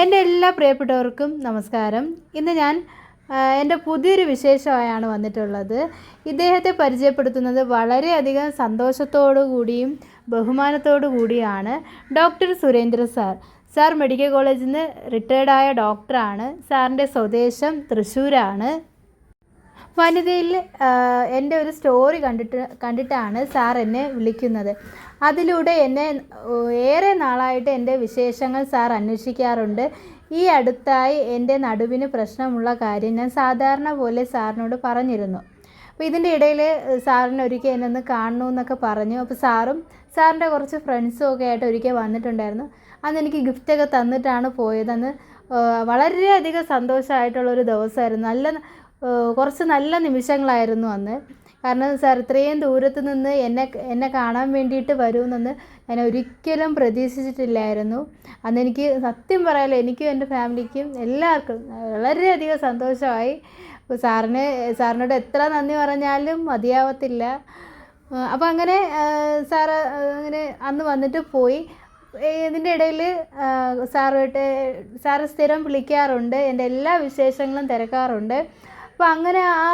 എന്റെ എല്ലാ പ്രിയപ്പെട്ടവർക്കും നമസ്കാരം. ഇന്ന് ഞാൻ എന്റെ പുതിയൊരു വിശേഷമായാണ് വന്നിട്ടുള്ളത്. ഇദ്ദേഹത്തെ പരിചയപ്പെടുത്തുന്നത് വളരെയധികം സന്തോഷത്തോടു കൂടിയും ബഹുമാനത്തോടു കൂടിയാണ് doctor Surendra sir. Sir medical കോളേജിൽ നിന്ന് റിട്ടയർഡായ ഡോക്ടറാണ്. സാറിന്റെ സ്വദേശം തൃശ്ശൂരാണ്. വനിതയിൽ എന്റെ ഒരു സ്റ്റോറി കണ്ടിട്ട് കണ്ടിട്ടാണ് സാർ എന്നെ വിളിക്കുന്നത്. അതിലൂടെ എന്നെ ഏറെ നാളായിട്ട് എന്റെ വിശേഷങ്ങൾ സാർ അന്വേഷിക്കാറുണ്ട്. ഈ അടുത്തായി എന്റെ നടുവിന് പ്രശ്നമുള്ള കാര്യം ഞാൻ സാധാരണ പോലെ സാറിനോട് പറഞ്ഞിരുന്നു. അപ്പോൾ ഇതിന്റെ ഇടയിൽ സാറിന് ഒരിക്കൽ എന്നെ ഒന്ന് കാണണു എന്നൊക്കെ പറഞ്ഞു. അപ്പോൾ സാറും സാറിന്റെ കുറച്ച് ഫ്രണ്ട്സും ഒക്കെ ആയിട്ട് ഒരിക്കൽ വന്നിട്ടുണ്ടായിരുന്നു. അന്ന് എനിക്ക് ഗിഫ്റ്റൊക്കെ തന്നിട്ടാണ് പോയതെന്ന് വളരെയധികം സന്തോഷമായിട്ടുള്ളൊരു ദിവസമായിരുന്നു. നല്ല കുറച്ച് നല്ല നിമിഷങ്ങളായിരുന്നു അന്ന്. കാരണം സാർ ഇത്രയും ദൂരത്ത് നിന്ന് എന്നെ എന്നെ കാണാൻ വേണ്ടിയിട്ട് വരുമെന്നൊന്ന് ഞാൻ ഒരിക്കലും പ്രതീക്ഷിച്ചിട്ടില്ലായിരുന്നു. അന്ന് എനിക്ക് സത്യം പറയാലോ എനിക്കും എന്റെ ഫാമിലിക്കും എല്ലാവർക്കും വളരെയധികം സന്തോഷമായി. സാറിന് സാറിനോട് എത്ര നന്ദി പറഞ്ഞാലും മതിയാവത്തില്ല. അപ്പോൾ അങ്ങനെ സാറ് അങ്ങനെ അന്ന് വന്നിട്ട് പോയി. ഇതിന്റെ ഇടയിൽ സാറുമായിട്ട് സാറ് സ്ഥിരം വിളിക്കാറുണ്ട്. എന്റെ എല്ലാ വിശേഷങ്ങളും തിരക്കാറുണ്ട്. അപ്പോൾ അങ്ങനെ ആ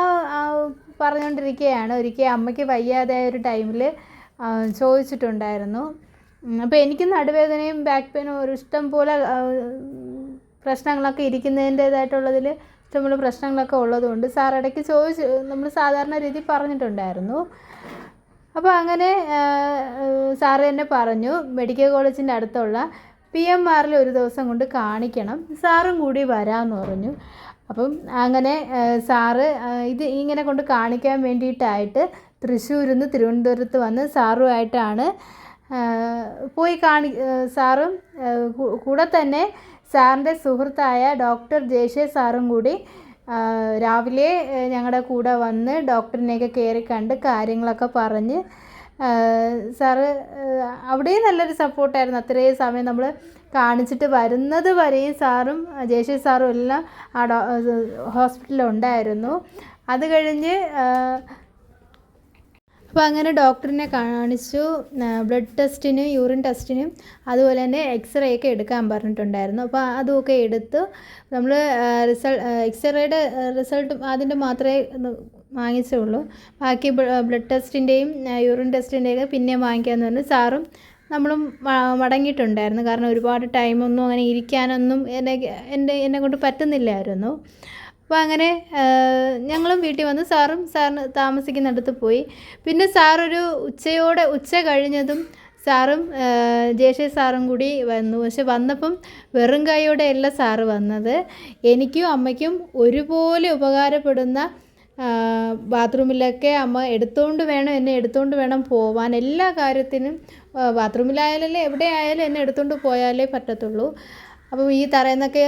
പറഞ്ഞുകൊണ്ടിരിക്കുകയാണ് ഒരിക്കൽ അമ്മയ്ക്ക് വയ്യാതായ ഒരു ടൈമിൽ ചോദിച്ചിട്ടുണ്ടായിരുന്നു. അപ്പോൾ എനിക്ക് നടുവേദനയും ബാക്ക് പെയിനും ഒരു ഇഷ്ടം പോലെ പ്രശ്നങ്ങളൊക്കെ ഇരിക്കുന്നതിന്റേതായിട്ടുള്ളതിൽ ഇഷ്ടംപോലെ പ്രശ്നങ്ങളൊക്കെ ഉള്ളതുകൊണ്ട് സാർ ഇടയ്ക്ക് ചോദിച്ചു നമ്മൾ സാധാരണ രീതി പറഞ്ഞിട്ടുണ്ടായിരുന്നു. അപ്പോൾ അങ്ങനെ സാറ് തന്നെ പറഞ്ഞു മെഡിക്കൽ കോളേജിന്റെ അടുത്തുള്ള പി എം ആറിൽ ഒരു ദിവസം കൊണ്ട് കാണിക്കണം. സാറും കൂടി വരാമെന്ന് പറഞ്ഞു. അപ്പം അങ്ങനെ സാറ് ഇത് ഇങ്ങനെ കൊണ്ട് കാണിക്കാൻ വേണ്ടിയിട്ടായിട്ട് തൃശ്ശൂരിൽ നിന്ന് തിരുവനന്തപുരത്ത് വന്ന് സാറുമായിട്ടാണ് പോയി കാണി സാറും കൂടെ തന്നെ സാറിന്റെ സുഹൃത്തായ ഡോക്ടർ ജയശേ സാറും കൂടി രാവിലെ ഞങ്ങളുടെ കൂടെ വന്ന് ഡോക്ടറിനെയൊക്കെ കയറി കണ്ട് കാര്യങ്ങളൊക്കെ പറഞ്ഞ് സാറ് അവിടെയും നല്ലൊരു സപ്പോർട്ടായിരുന്നു. അത്രയും സമയം നമ്മൾ കാണിച്ചിട്ട് വരുന്നത് വരെയും സാറും ജയശ്രീ സാറും എല്ലാം ആ ഡോ ഹോസ്പിറ്റലിൽ ഉണ്ടായിരുന്നു അത് കഴിഞ്ഞ് അപ്പോൾ അങ്ങനെ ഡോക്ടറിനെ കാണിച്ചു. ബ്ലഡ് ടെസ്റ്റിനും യൂറിൻ ടെസ്റ്റിനും അതുപോലെ തന്നെ എക്സ്റേ ഒക്കെ എടുക്കാൻ പറഞ്ഞിട്ടുണ്ടായിരുന്നു. അപ്പോൾ അതുമൊക്കെ എടുത്ത് നമ്മൾ റിസൾ എക്സ്റേയുടെ റിസൾട്ട് അതിന്റെ മാത്രമേ ഒന്ന് വാങ്ങിച്ചുള്ളൂ ബാക്കി ബ്ലഡ് ടെസ്റ്റിന്റെയും യൂറിൻ ടെസ്റ്റിന്റെയൊക്കെ പിന്നെ വാങ്ങിക്കാമെന്ന് പറഞ്ഞു സാറും നമ്മളും മടങ്ങിയിട്ടുണ്ടായിരുന്നു. കാരണം ഒരുപാട് ടൈമൊന്നും അങ്ങനെ ഇരിക്കാനൊന്നും എന്നെ എന്റെ എന്നെ കൊണ്ട് പറ്റുന്നില്ലായിരുന്നു. അപ്പോൾ അങ്ങനെ ഞങ്ങളും വീട്ടിൽ വന്ന് സാറും സാറിന് താമസിക്കുന്നിടത്ത് പോയി. പിന്നെ സാറൊരു ഉച്ചയോടെ ഉച്ച കഴിഞ്ഞതും സാറും ജേഷ സാറും കൂടി വന്നു. പക്ഷെ വന്നപ്പം വെറും കൈയോടെയല്ല സാറ് വന്നത്. എനിക്കും അമ്മയ്ക്കും ഒരുപോലെ ഉപകാരപ്പെടുന്ന ബാത്റൂമിലൊക്കെ അമ്മ എടുത്തുകൊണ്ട് വേണം എന്നെ എടുത്തുകൊണ്ട് വേണം പോവാൻ. എല്ലാ കാര്യത്തിനും ബാത്റൂമിലായാലും എവിടെ ആയാലും എന്നെ എടുത്തുകൊണ്ട് പോയാലേ പറ്റത്തുള്ളൂ. അപ്പോൾ ഈ തറയെന്നൊക്കെ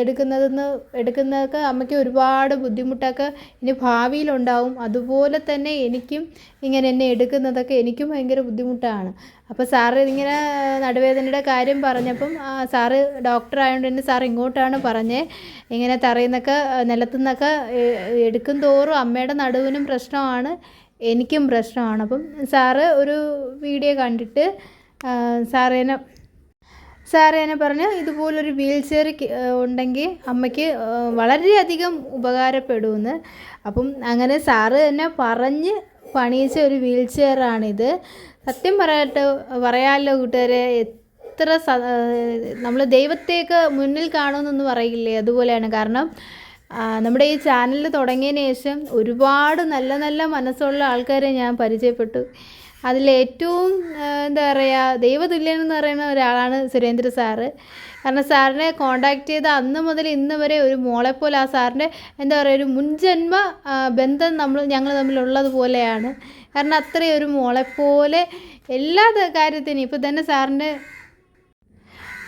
എടുക്കുന്നതെന്ന് എടുക്കുന്നതൊക്കെ അമ്മയ്ക്ക് ഒരുപാട് ബുദ്ധിമുട്ടൊക്കെ ഇനി ഭാവിയിലുണ്ടാവും. അതുപോലെ തന്നെ എനിക്കും ഇങ്ങനെ എന്നെ എടുക്കുന്നതൊക്കെ എനിക്കും ഭയങ്കര ബുദ്ധിമുട്ടാണ്. അപ്പോൾ സാറ് ഇങ്ങനെ നടുവേദനയുടെ കാര്യം പറഞ്ഞപ്പം സാറ് ഡോക്ടർ ആയതുകൊണ്ട് തന്നെ സാർ ഇങ്ങോട്ടാണ് പറഞ്ഞത് ഇങ്ങനെ തറയുന്നൊക്കെ നിലത്തുനിന്നൊക്കെ എടുക്കും തോറും അമ്മയുടെ നടുവിനും പ്രശ്നമാണ് എനിക്കും പ്രശ്നമാണ്. അപ്പം സാറ് ഒരു വീഡിയോ കണ്ടിട്ട് ആ, സാറ് എന്നെ പറഞ്ഞു ഇതുപോലൊരു വീൽ ചെയർ ഉണ്ടെങ്കിൽ അമ്മയ്ക്ക് വളരെയധികം ഉപകാരപ്പെടുമെന്ന്. അപ്പം അങ്ങനെ സാറ് തന്നെ പറഞ്ഞ് പണിയിച്ച ഒരു വീൽ ചെയറാണിത് സത്യം പറയട്ടെ പറയാമല്ലോ കൂട്ടുകാരെ എത്ര നമ്മൾ ദൈവത്തെയൊക്കെ മുന്നിൽ കാണുമെന്നൊന്നും പറയില്ലേ? അതുപോലെയാണ് കാരണം നമ്മുടെ ഈ ചാനൽ തുടങ്ങിയതിന് ശേഷം ഒരുപാട് നല്ല നല്ല മനസ്സുള്ള ആൾക്കാരെ ഞാൻ പരിചയപ്പെട്ടു. അതിലേറ്റവും എന്താ പറയുക ദൈവതുല്യൻ എന്ന് പറയുന്ന ഒരാളാണ് സുരേന്ദ്ര സാറ്. കാരണം സാറിനെ കോണ്ടാക്ട് ചെയ്ത അന്ന് മുതൽ ഇന്ന് വരെ ഒരു മോളെപ്പോലെ ആ സാറിന്റെ എന്താ പറയുക ഒരു മുൻജന്മ ബന്ധം നമ്മൾ ഞങ്ങൾ തമ്മിലുള്ളത് പോലെയാണ്. കാരണം അത്രയും ഒരു മോളെപ്പോലെ എല്ലാ കാര്യത്തിനും ഇപ്പോൾ തന്നെ സാറിന്റെ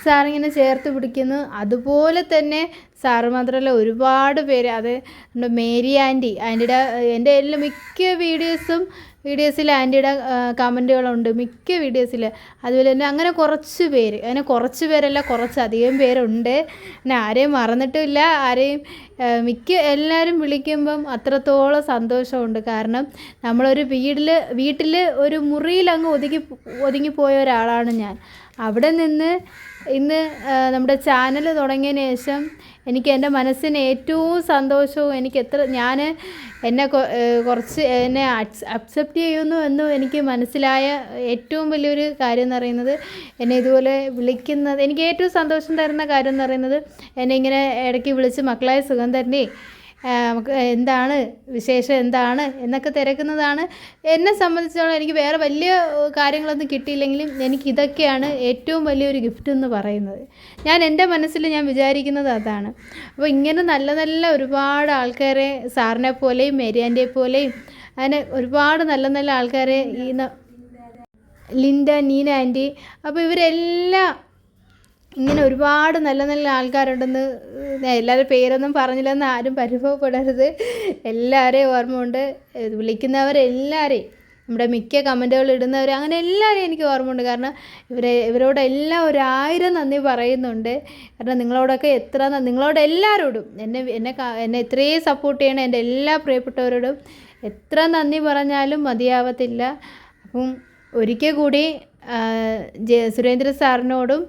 സാറിങ്ങനെ ചേർത്ത് പിടിക്കുന്നു. അതുപോലെ തന്നെ സാറ് മാത്രമല്ല ഒരുപാട് പേര് അത് നമ്മുടെ മേരി ആന്റി ആന്റിയുടെ എന്റെ എല്ലാ മിക്ക വീഡിയോസും വീഡിയോസിൽ ആന്റിയുടെ കമന്റുകളുണ്ട് മിക്ക വീഡിയോസിൽ. അതുപോലെ തന്നെ അങ്ങനെ കുറച്ച് പേര് അങ്ങനെ കുറച്ച് പേരല്ല കുറച്ചധികം പേരുണ്ട്. പിന്നെ ആരെയും മറന്നിട്ടില്ല ആരെയും മിക്ക എല്ലാവരും വിളിക്കുമ്പം അത്രത്തോളം സന്തോഷമുണ്ട്. കാരണം നമ്മളൊരു വീട്ടിൽ വീട്ടിൽ ഒരു മുറിയിൽ അങ്ങ് ഒതുങ്ങി ഒതുങ്ങിപ്പോയ ഒരാളാണ് ഞാൻ. അവിടെ നിന്ന് ഇന്ന് നമ്മുടെ ചാനൽ തുടങ്ങിയതിന് ശേഷം എനിക്ക് എന്റെ മനസ്സിന് ഏറ്റവും സന്തോഷവും എനിക്ക് എത്ര ഞാൻ എന്നെ കുറച്ച് എന്നെ അക്സെപ്റ്റ് ചെയ്യുന്നു എന്നും എനിക്ക് മനസ്സിലായ ഏറ്റവും വലിയൊരു കാര്യം എന്ന് പറയുന്നത് എന്നെ ഇതുപോലെ വിളിക്കുന്നത് എനിക്ക് ഏറ്റവും സന്തോഷം തരുന്ന കാര്യം എന്ന് പറയുന്നത് എന്നെ ഇങ്ങനെ ഇടയ്ക്ക് വിളിച്ച് മക്കളായ സുഖം ആ, എന്താണ് വിശേഷം എന്താണ് എന്നൊക്കെ തിരക്കുന്നതാണ്. എന്നെ സംബന്ധിച്ചിടത്തോളം എനിക്ക് വേറെ വലിയ കാര്യങ്ങളൊന്നും കിട്ടിയില്ലെങ്കിലും എനിക്കിതൊക്കെയാണ് ഏറ്റവും വലിയൊരു ഗിഫ്റ്റ് എന്ന് പറയുന്നത്. ഞാൻ എന്റെ മനസ്സിൽ ഞാൻ വിചാരിക്കുന്നത് അതാണ്. അപ്പോൾ ഇങ്ങനെ നല്ല നല്ല ഒരുപാട് ആൾക്കാരെ സാറിനെ പോലെയും മേരിയാന്റെ പോലെയും അങ്ങനെ ഒരുപാട് നല്ല നല്ല ആൾക്കാരെ ഈ ലിൻഡ നീന ആന്റി അപ്പോൾ ഇവരെല്ലാം ഇങ്ങനെ ഒരുപാട് നല്ല നല്ല ആൾക്കാരുണ്ടെന്ന് ഞാൻ എല്ലാവരുടെ പേരൊന്നും പറഞ്ഞില്ലെന്ന് ആരും പരിഭവപ്പെടരുത്. എല്ലാവരെയും ഓർമ്മയുണ്ട്. ഉണ്ട് വിളിക്കുന്നവരെല്ലാവരെയും നമ്മുടെ മിക്ക കമന്റുകൾ ഇടുന്നവർ അങ്ങനെ എല്ലാവരെയും എനിക്ക് ഓർമ്മയുണ്ട്. കാരണം ഇവരെ ഇവരോടെല്ലാം ഒരായിരം നന്ദി പറയുന്നുണ്ട്. കാരണം നിങ്ങളോടൊക്കെ എത്ര നിങ്ങളോട് എല്ലാവരോടും എന്നെ എന്നെ എന്നെ ഇത്രയും സപ്പോർട്ട് ചെയ്യണ എന്റെ എല്ലാ പ്രിയപ്പെട്ടവരോടും എത്ര നന്ദി പറഞ്ഞാലും മതിയാവത്തില്ല. അപ്പം ഒരിക്കൽ കൂടി സുരേന്ദ്ര സാറിനോടും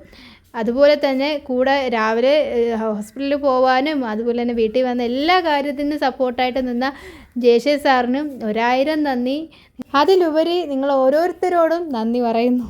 അതുപോലെ തന്നെ കൂടെ രാവിലെ ഹോസ്പിറ്റലിൽ പോവാനും അതുപോലെ തന്നെ വീട്ടിൽ വന്ന എല്ലാ കാര്യത്തിനും സപ്പോർട്ടായിട്ട് നിന്ന ജയശേ സാറിനും ഒരായിരം നന്ദി. അതിലുപരി നിങ്ങൾ ഓരോരുത്തരോടും നന്ദി പറയുന്നു.